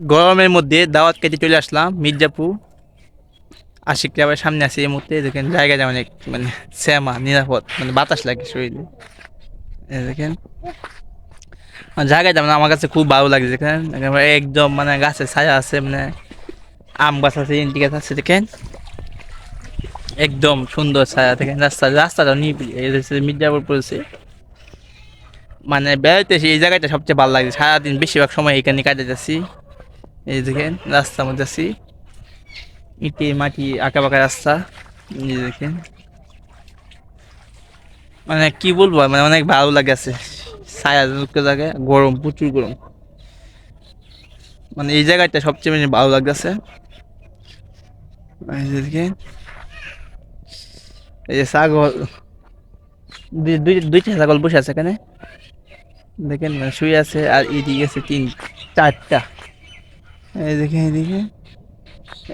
গরমের মধ্যে দাওয়াত কেটে চলে আসলাম, মির্জাপুর। আশিক ক্লাবের সামনে আছে এই মুহূর্তে, দেখেন জায়গাটা অনেক মানে শ্যামা, নিরাপদ মানে বাতাস লাগে শরীরে। দেখেন। আর জায়গাটা মানে আমার কাছে খুব ভালো লাগে দেখেন। একদম মানে গাছের ছায়া আছে মানে আম গাছ আছে ইন্টি গাছ আছে, দেখেন। একদম সুন্দর ছায়া, দেখেন, রাস্তা রাস্তাটা নিবিড় মির্জাপুর পড়েছে। মানে বেড়াইতে এই জায়গাটা সবচেয়ে ভালো লাগে সারাদিন বেশিরভাগ সময় এখানে কাটে যাচ্ছি এই দেখেন, রাস্তার মধ্যে আছি। ইটে, মাটি আঁকা বাঁকা রাস্তা। এই দেখেন। মানে কি বলব মানে অনেক ভালো লাগে আছে। ছায়া জায়গায়, গরম, প্রচুর গরম। মানে এই জায়গাটা সবচেয়ে বেশি ভালো লাগতেছে এই যে দেখেন। এই যে ছাগল, দুই দুই, দুইটা ছাগল বসে আছে এখানে। দেখেন মানে শুয়ে আছে, আর এদিকে আছে তিন, চারটা। এই দেখেন এদিকে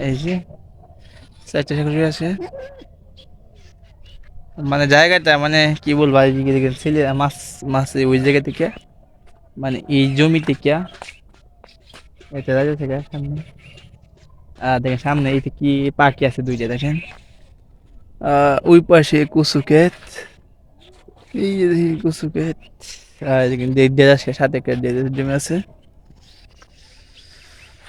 এই যে, চারটা ছাগল আছে। মানে জায়গাটা মানে কি বলব এইদিকে ছেলে মাছ মাছ ওই জায়গা থেকে মানে এই জমি থেকে। এটা রাজা থেকে সামনে। আর দেখেন, সামনে এই কি পাখি আছে দুইটা, দেখেন। ওই পাশে কচু ক্ষেত। এই যে দেখি কচু ক্ষেত। আর দেখেন দেড় দেড় জমি আছে।